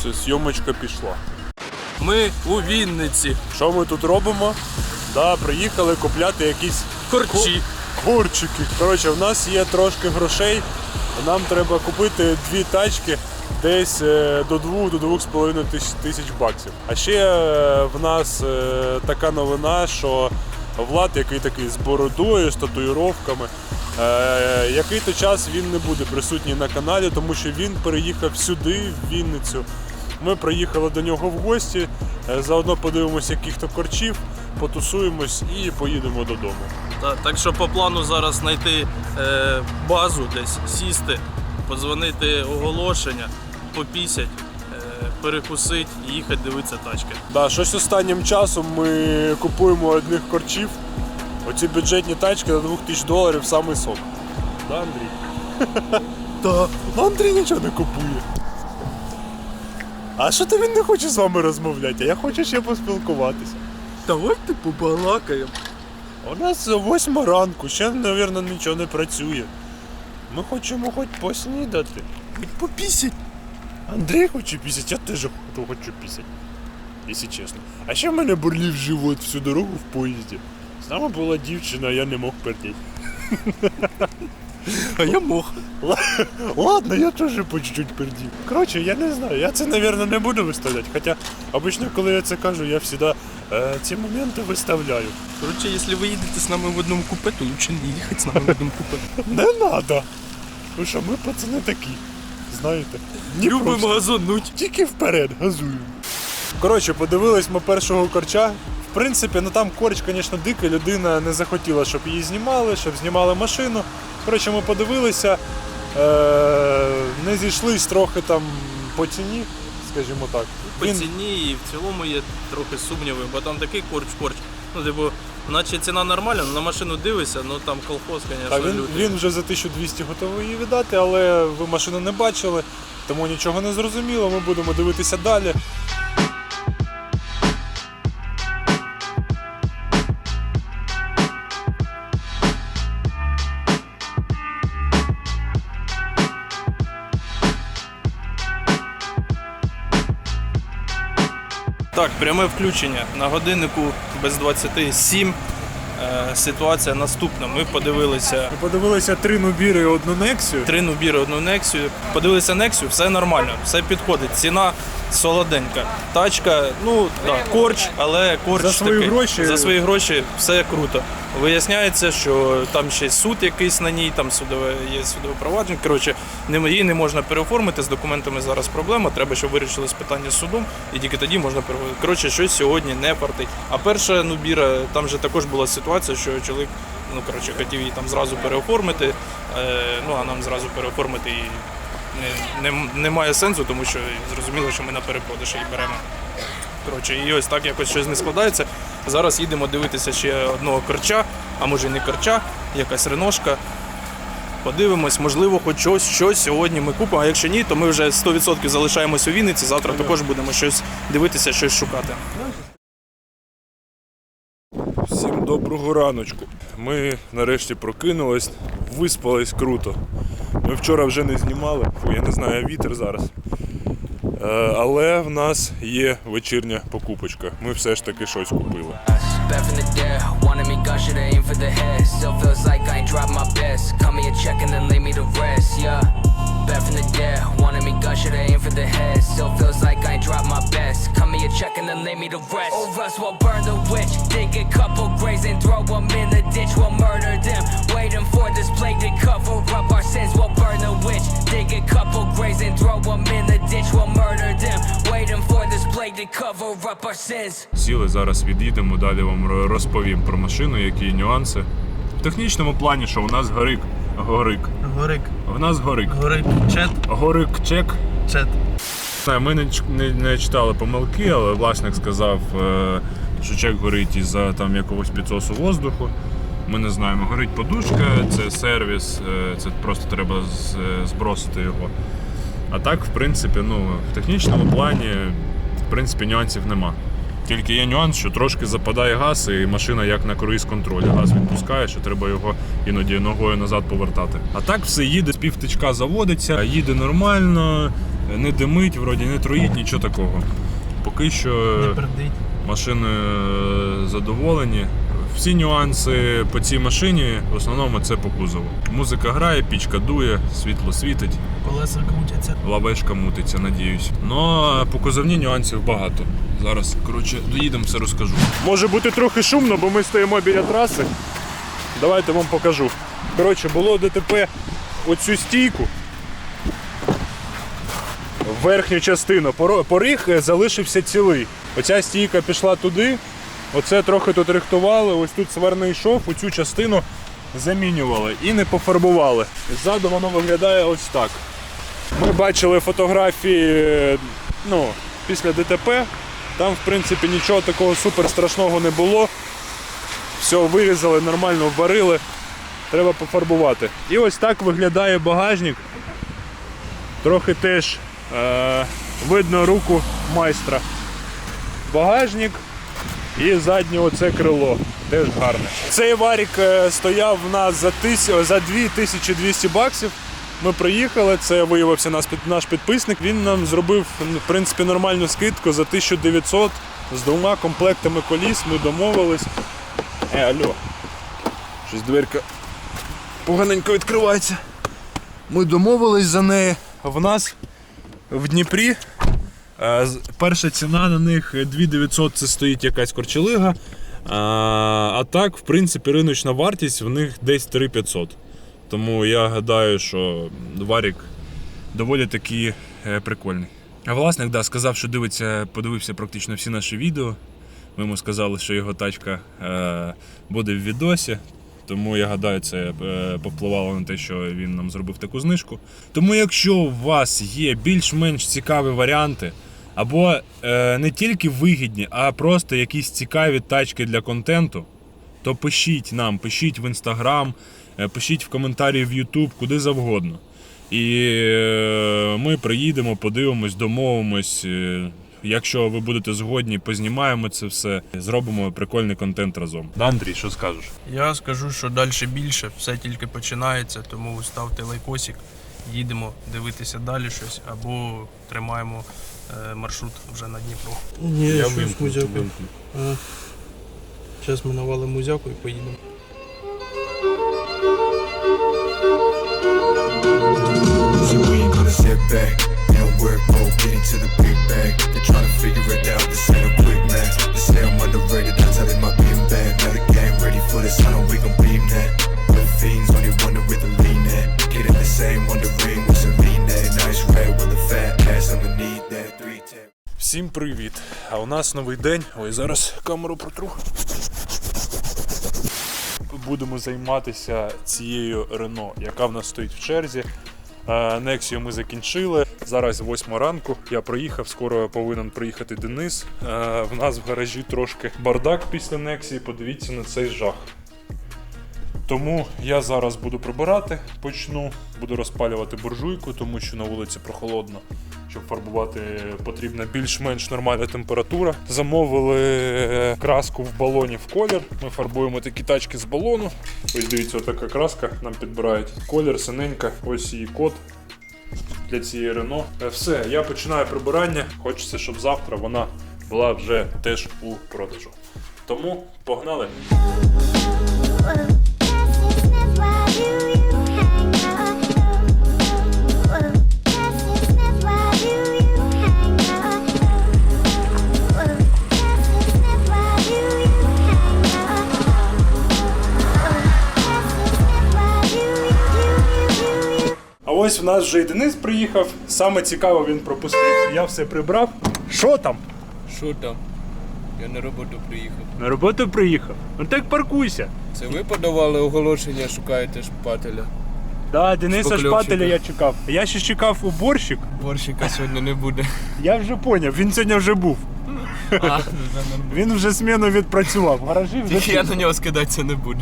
Все, зйомочка пішла. Ми у Вінниці. Що ми тут робимо? Да, приїхали купляти якісь Корчі. Курчики. Коротше, в нас є трошки грошей. Нам треба купити дві тачки десь е, до 2 до 2,5 тисяч, тисяч баксів. А ще е, в нас е, така новина, що Влад, який такий з бородою, з татуїровками, е, який-то час він не буде присутній на каналі, тому що він переїхав сюди, в Вінницю. Ми приїхали до нього в гості, е, заодно подивимося яких-то корчів, потусуємось і поїдемо додому. Так, так що по плану зараз знайти е, базу десь, сісти, подзвонити оголошення, попісять, е, перекусить і їхати дивитися тачки. Да, щось останнім часом ми купуємо одних корчів. Оці бюджетні тачки за 2000 доларів самий сок. Да, Андрій? Так. Андрій нічого не купує. А що то він не хоче з вами розмовляти? А я хочу ще поспілкуватися. Давайте побалакаємо. У нас восьма ранку, ще, мабуть, нічого не працює. Ми хочемо хоч поснідати. Хоч попісять. Андрій хоче пісять, я теж хочу пісять. Якщо чесно. А ще в мене бурлів живот всю дорогу в поїзді. З нами була дівчина, а я не мог пердіти. А я мог. Ладно, я теж по чуть-чуть пердів. Коротше, я не знаю, я це, мабуть, не буду виставляти. Хоча обично, коли я це кажу, я завжди е, ці моменти виставляю. Коротше, якщо ви їдете з нами в одному купе, то лучше не їхати з нами в одному купе. Не надо. Тому що ми пацани такі. Знаєте? Ні Любимо просто. газонуть. Тільки вперед, газуємо. Коротше, подивились ми першого корча. В принципі, ну там корч, звісно, дикий, людина не захотіла, щоб її знімали, щоб знімали машину. Коротше, ми подивилися, е- не зійшлись трохи там по ціні, скажімо так. По ціні і в цілому є трохи сумніви, бо там такий корч-корч. Ну, типу, наче ціна нормальна, але на машину дивишся, ну там колхоз, звісно, він, лютий. він вже за 1200 готовий її віддати, але ви машину не бачили, тому нічого не зрозуміло. Ми будемо дивитися далі. Пряме включення. На годиннику без 27. Е, ситуація наступна. Ми подивилися Ми подивилися три нубіри і одну нексію. три нубіри, одну Нексію. Подивилися Нексію, все нормально, все підходить. Ціна солоденька. Тачка, ну так, корч, але корч За свої такий. гроші- За свої гроші все круто. Виясняється, що там ще суд якийсь на ній, там судове є судове провадження. Коротше, її не можна переоформити. З документами зараз проблема. Треба, щоб вирішилось питання з судом, і тільки тоді можна переоформити. Коротше, щось сьогодні не фартить. А перша нубіра, там же також була ситуація, що чоловік ну коротше хотів її там зразу переоформити. Е, ну а нам зразу переоформити її не, не, немає сенсу, тому що зрозуміло, що ми на перепродаж її беремо. Коротше, і ось так якось щось не складається. Зараз їдемо дивитися ще одного корча, а може і не корча, якась реношка. Подивимось, можливо, хоч щось, щось сьогодні ми купимо. А якщо ні, то ми вже 100% залишаємось у Вінниці. Завтра також будемо щось дивитися, щось шукати. Всім доброго раночку. Ми нарешті прокинулись, виспались круто. Ми вчора вже не знімали, Фу, я не знаю, вітер зараз. Е, але в нас є вечірня покупочка. Ми все ж таки щось купили. Back from the dead, wanted me gun, should aim for the head. Still feels like I ain't dropped my best. Cut me a check and then leave me to rest. Or else we'll burn the witch. Dig a couple graves and throw them in the Сіли зараз від'їдемо, далі вам розповім про машину, які нюанси. В технічному плані, що у нас горик. Горик. Горик, У нас горик. горик, чет, Горик чек. чет. Ми не, не, не читали помилки, але власник сказав, е, що чек горить із-за там якогось підсосу воздуху. Ми не знаємо, горить подушка, це сервіс, е, це просто треба е, збросити його. А так, в принципі, ну, в технічному плані, в принципі, нюансів нема. Тільки є нюанс, що трошки западає газ, і машина як на круїз контролі. Газ відпускає, що треба його іноді ногою назад повертати. А так все їде, з півтичка заводиться, їде нормально, Не димить, вроді не троїть, нічого такого. Поки що машини задоволені. Всі нюанси по цій машині в основному це по кузову. Музика грає, пічка дує, світло світить, Колеса крутяться. лавешка мутиться, надіюсь. Ну по кузовні нюансів багато. Зараз, коротше, доїдемо, все розкажу. Може бути трохи шумно, бо ми стоїмо біля траси. Давайте вам покажу. Коротше, було ДТП оцю стійку. Верхню частину. Поріг е, залишився цілий. Оця стійка пішла туди. Оце трохи тут рихтували. Ось тут сварний шов, оцю частину замінювали і не пофарбували. Ззаду воно виглядає ось так. Ми бачили фотографії ну, після ДТП. Там, в принципі, нічого такого супер страшного не було. Все вирізали, нормально варили. Треба пофарбувати. І ось так виглядає багажник. Трохи теж е, видно руку майстра. Багажник і заднє оце крило. Теж гарне. Цей варік е, стояв в нас за, тис... за 2200 баксів. Ми приїхали, це виявився наш, під- наш підписник. Він нам зробив в принципі нормальну скидку за 1900 з двома комплектами коліс. Ми домовились. Е, алло. Щось дверка поганенько відкривається. Ми домовились за неї. В нас в Дніпрі перша ціна на них 2900 це стоїть якась корчелига. А, а так, в принципі, риночна вартість в них десь 3500. Тому я гадаю, що варік доволі таки е, прикольний. Власник да, сказав, що дивиться, подивився практично всі наші відео. Ми йому сказали, що його тачка е, буде в відосі. Тому я гадаю, це е, повпливало на те, що він нам зробив таку знижку. Тому, якщо у вас є більш-менш цікаві варіанти, або е, не тільки вигідні, а просто якісь цікаві тачки для контенту, то пишіть нам, пишіть в інстаграм, е, пишіть в коментарі в Ютуб, куди завгодно. І е, ми приїдемо, подивимось, домовимось. Якщо ви будете згодні, познімаємо це все, зробимо прикольний контент разом. Да, Андрій, що скажеш? Я скажу, що далі більше, все тільки починається, тому ставте лайкосик, їдемо дивитися далі щось або тримаємо е, маршрут вже на Дніпро. Ні, Я щось музяку. Зараз ми навалимо музяку і поїдемо. So we ain't gonna sit back. No work mode, get into the big bag. Привіт! А у нас новий день. Ой, зараз камеру протру. Будемо займатися цією Рено, яка в нас стоїть в черзі. Е, Нексію ми закінчили. Зараз 8 ранку. Я приїхав, скоро повинен приїхати Денис. Е, В нас в гаражі трошки бардак після Нексії. Подивіться на цей жах. Тому я зараз буду прибирати, почну, буду розпалювати буржуйку, тому що на вулиці прохолодно. Щоб фарбувати потрібна більш-менш нормальна температура. Замовили е, краску в балоні в колір. Ми фарбуємо такі тачки з балону. Ось дивіться, така краска нам підбирають. Колір, синенька, ось її код для цієї Рено. Е, Все, я починаю прибирання. Хочеться, щоб завтра вона була вже теж у продажу. Тому погнали! Ось в нас вже і Денис приїхав. Саме цікаво він пропустив. Я все прибрав. Що там? Що там? Я на роботу приїхав. На роботу приїхав. Ну так паркуйся. Це ви подавали оголошення, шукаєте шпателя. Да, Дениса. Шпателя я чекав. Я ще чекав уборщик. Борщика сьогодні не буде. Я вже поняв, він сьогодні вже був. А, ну. Він вже зміну відпрацював. Гаражі вже. Тільки я на нього скидатися не буду.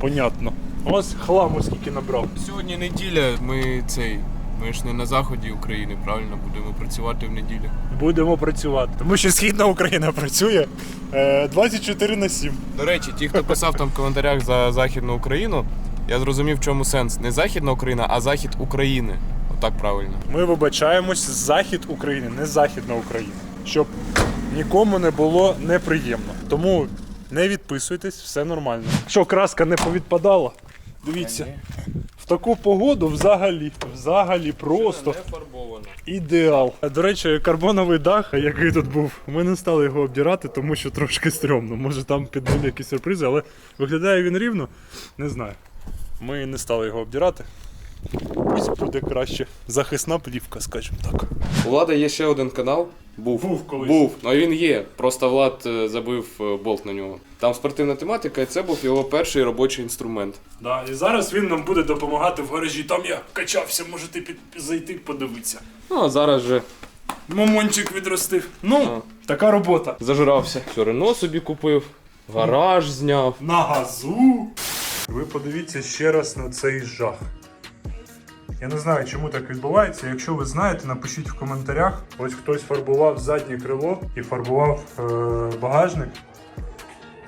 Понятно. Ось хламу скільки набрав. Сьогодні неділя, ми цей. Ми ж не на заході України, правильно будемо працювати в неділю. Будемо працювати. Тому що Східна Україна працює е, 24 на 7. До речі, ті, хто писав там в коментарях за Західну Україну, я зрозумів, в чому сенс. Не Західна Україна, а Захід України. так правильно. Ми вибачаємось захід України, не західна Україна, щоб нікому не було неприємно. Тому не відписуйтесь, все нормально. Що краска не повідпадала? Дивіться, в таку погоду взагалі, взагалі просто фарбовано. ідеал. До речі, карбоновий дах, який тут був, ми не стали його обдирати, тому що трошки стрьомно. Може там підбули якісь сюрпризи, але виглядає він рівно, не знаю. Ми не стали його обдирати. Пусть буде краще. Захисна плівка, скажімо так. У Влада є ще один канал. Був. Був колись. Був. Ну він є. Просто Влад е, забив е, болт на нього. Там спортивна тематика, і це був його перший робочий інструмент. Да, і зараз він нам буде допомагати в гаражі. Там я качався, можете під, зайти подивитися. Ну а зараз же Мамончик відростив. Ну, така робота. зажирався. Все, Рено собі купив, гараж зняв. На газу. Ви подивіться ще раз на цей жах. Я не знаю, чому так відбувається. Якщо ви знаєте, напишіть в коментарях. Ось хтось фарбував заднє крило і фарбував е- багажник.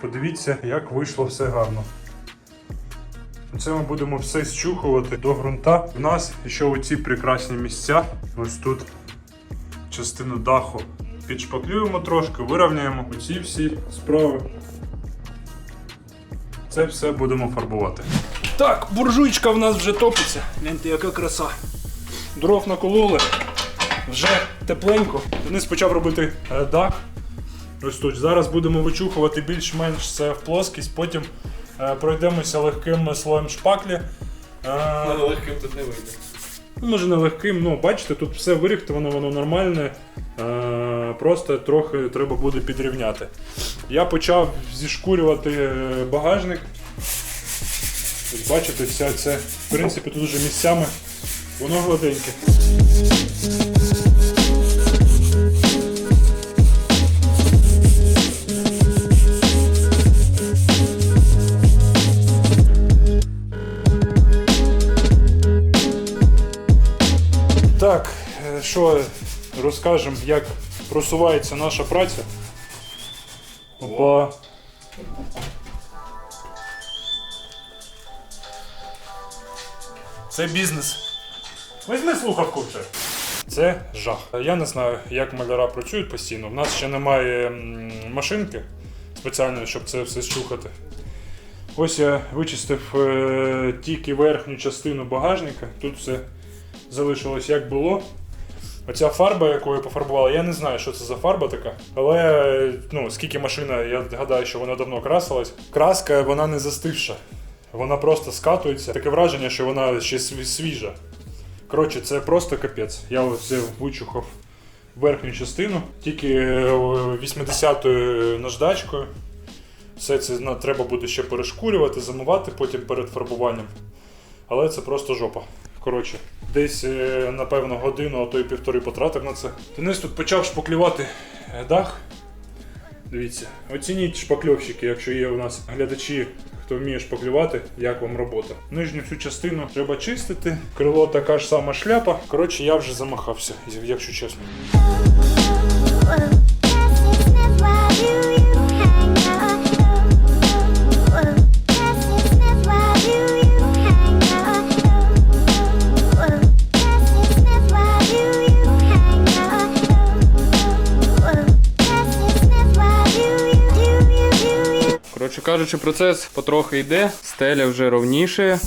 Подивіться, як вийшло все гарно. Це ми будемо все зчухувати до ґрунта. В нас ще оці прекрасні місця. Ось тут частину даху підшпаклюємо трошки, вирівняємо оці всі справи. Це все будемо фарбувати. Так, буржуйчка в нас вже топиться. Гляньте, яка краса. Дров накололи. Вже тепленько. Денис почав робити дах. Ось тут. Зараз будемо вичухувати більш-менш це в плоскість, потім е, пройдемося легким слоєм шпаклі. Е, легким тут не вийде. Ну, Може не легким, ну бачите, тут все вирихтовано, воно нормальне. Е, просто трохи треба буде підрівняти. Я почав зішкурювати багажник. Бачите, вся це, в принципі, тут вже місцями воно гладеньке. Так, е, що розкажемо, як просувається наша праця. Опа. Це бізнес. Візьми слухавку вже. Це жах. Я не знаю, як маляра працюють постійно. У нас ще немає машинки спеціальної, щоб це все щухати. Ось я вичистив е, тільки верхню частину багажника. Тут все залишилось як було. Оця фарба, яку я пофарбувала, я не знаю, що це за фарба така. Але ну, скільки машина, я гадаю, що вона давно красилась. Краска вона не застивша. Вона просто скатується. Таке враження, що вона ще свіжа. Коротше, це просто капець. Я ось вичухав верхню частину, тільки е, 80-ю наждачкою. Все це треба буде ще перешкурювати, замивати потім перед фарбуванням. Але це просто жопа. Коротше, десь, е, напевно, годину, а то й півтори потратив на це. Денис тут почав шпаклювати е, дах. Дивіться, оцініть шпакльовщики, якщо є у нас глядачі, хто вміє шпаклювати, як вам робота. Нижню всю частину треба чистити. Крило така ж сама шляпа. Коротше, я вже замахався, якщо чесно. Кажучи, процес потрохи йде, стеля вже ровніше.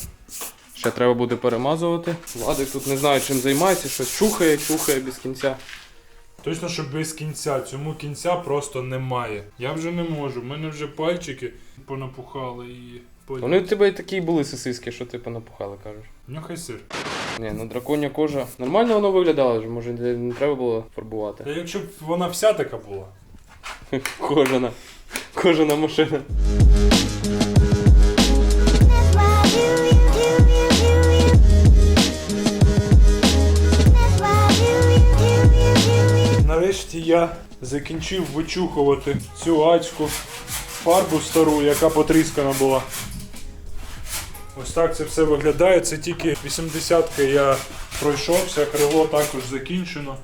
Ще треба буде перемазувати. Владик тут не знаю, чим займається, щось чухає, чухає без кінця. Точно, що без кінця. Цьому кінця просто немає. Я вже не можу. У мене вже пальчики понапухали і. Вони у тебе і такі були сосиски, що ти понапухали, кажеш. Нюхай сир. Ні, ну драконья кожа. Нормально воно виглядало, може не не треба було фарбувати. Та якщо б вона вся така була. Кожана. Кожана машина. Нарешті я закінчив вичухувати цю ацьку фарбу стару, яка потріскана була. Ось так це все виглядає. Це тільки 80-ки я пройшовся, крило також закінчено.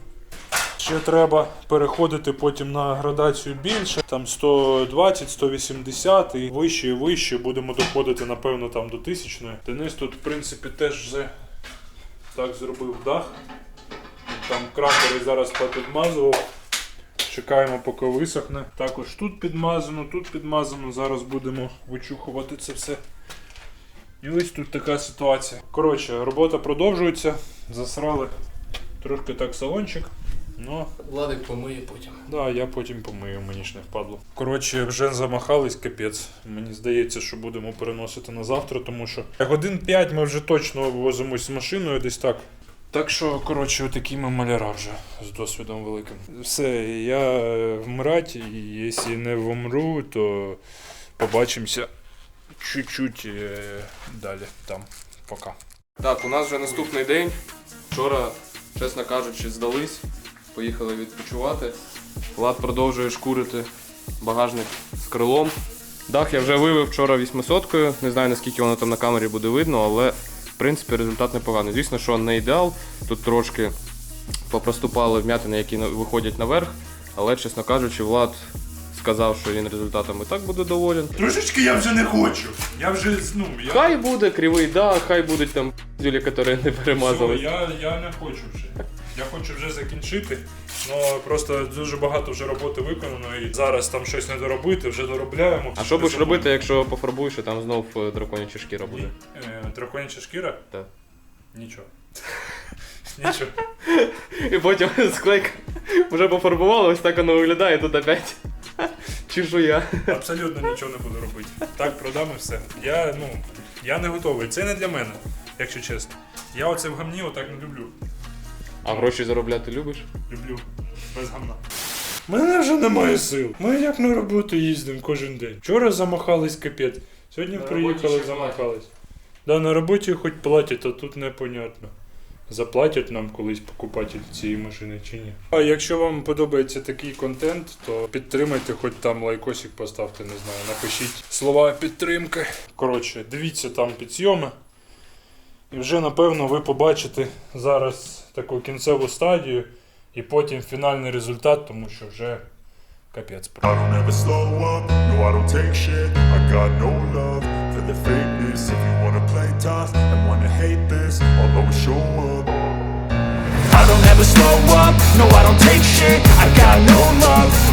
Ще треба переходити потім на градацію більше, там 120, 180 і вище і вище будемо доходити, напевно, там до тисячної. Денис тут, в принципі, теж вже Так зробив дах. Там кракери зараз попідмазував. Чекаємо, поки висохне. Також тут підмазано, тут підмазано. Зараз будемо вичухувати це все. І ось тут така ситуація. Коротше, робота продовжується. Засрали трошки так салончик. Ну, Владик помиє потім. Да, я потім помию, мені ж не впадло. Коротше, вже замахались, капець. Мені здається, що будемо переносити на завтра, тому що годин 5 ми вже точно возимось з машиною десь так. Так що, коротше, отакі ми маляра вже з досвідом великим. Все, я вмирать, і якщо не вмру, то побачимося чуть-чуть е, далі там. Пока. Так, у нас вже наступний день. Вчора, чесно кажучи, здались. Поїхали відпочивати. Влад продовжує шкурити багажник з крилом. Дах я вже вивив вчора 800-кою. Не знаю наскільки воно там на камері буде видно, але принципі результат непоганий. Звісно, що не ідеал. Тут трошки попроступали вм'ятини, які виходять наверх. Але, чесно кажучи, Влад сказав, що він результатом і так буде доволен. Трошечки я вже не хочу. Я вже, ну, я... Хай буде кривий дах, хай будуть там дюлі, які не Все, перемазали. я, я не хочу вже. Я хочу вже закінчити. Ну просто дуже багато вже роботи виконано і зараз там щось не доробити, вже доробляємо. А що будеш робити, якщо пофарбуєш, і там знов е, драконяча шкіра буде? Е, Драконяча шкіра? Так. Нічого. Нічого. І потім склейка вже пофарбувала, ось так воно виглядає, тут опять чешуя. Абсолютно нічого не буду робити. Так, продам і все. Я, ну, я не готовий. Це не для мене, якщо чесно. Я оце в гамні отак не люблю. А гроші заробляти любиш? Люблю. Без гамна. Мене вже немає сил. Ми як на роботу їздимо кожен день. Вчора замахались капець. Сьогодні На приїхали, ще замахались. Да, на роботі хоч платять, а тут непонятно. Заплатять нам колись покупатель цієї машини чи ні. А якщо вам подобається такий контент, то підтримайте, хоч там лайкосик поставте, не знаю, напишіть слова підтримки. Коротше, дивіться там підсйоми. І вже напевно ви побачите зараз таку кінцеву стадію і потім фінальний результат, тому що вже капець. I don't ever slow up, no I don't take shit. I got no love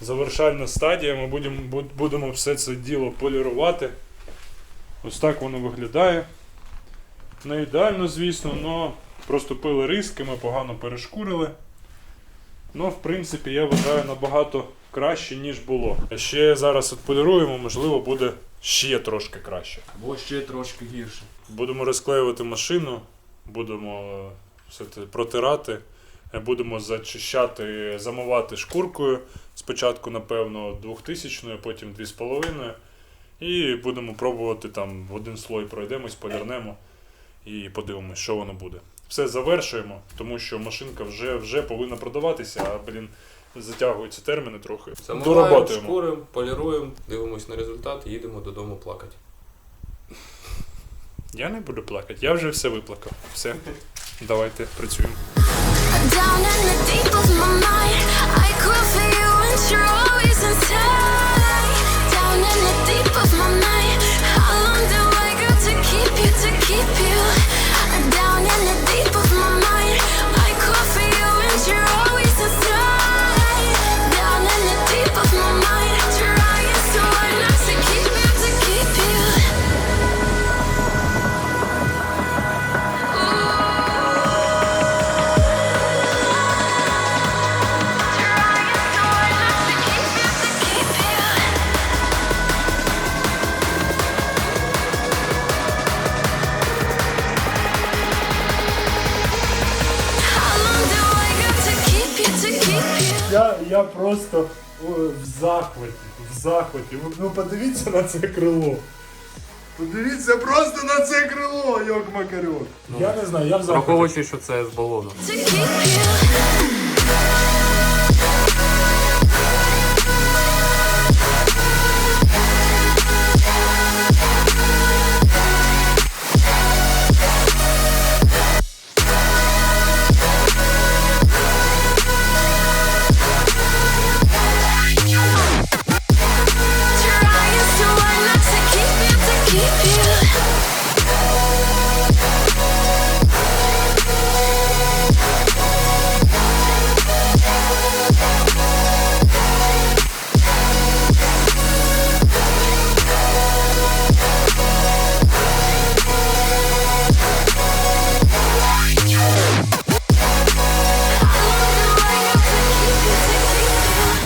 завершальна стадія. Ми будемо, будемо все це діло полірувати. Ось так воно виглядає. Не ідеально, звісно, але проступили риски, ми погано перешкурили. Ну, в принципі, я вважаю набагато краще, ніж було. Ще зараз відполіруємо, можливо, буде ще трошки краще. Або ще трошки гірше. Будемо розклеювати машину, будемо е, все це протирати, е, будемо зачищати, замивати шкуркою. Спочатку, напевно, 2000, потім 2,5. І будемо пробувати там в один слой пройдемось, полірнемо і подивимось, що воно буде. Все завершуємо, тому що машинка вже, вже повинна продаватися, а блін, затягуються терміни трохи. Доработаємо. шкуримо, поліруємо, дивимось на результат і їдемо додому плакати. Я не буду плакати, я вже все виплакав. Все, давайте працюємо. keep you? Просто в захваті, в захваті. Ну подивіться на це крило. Подивіться просто на це крило, йок макарьок. Я не знаю, я взагалі. захваті. Враховуючи, що це з балону.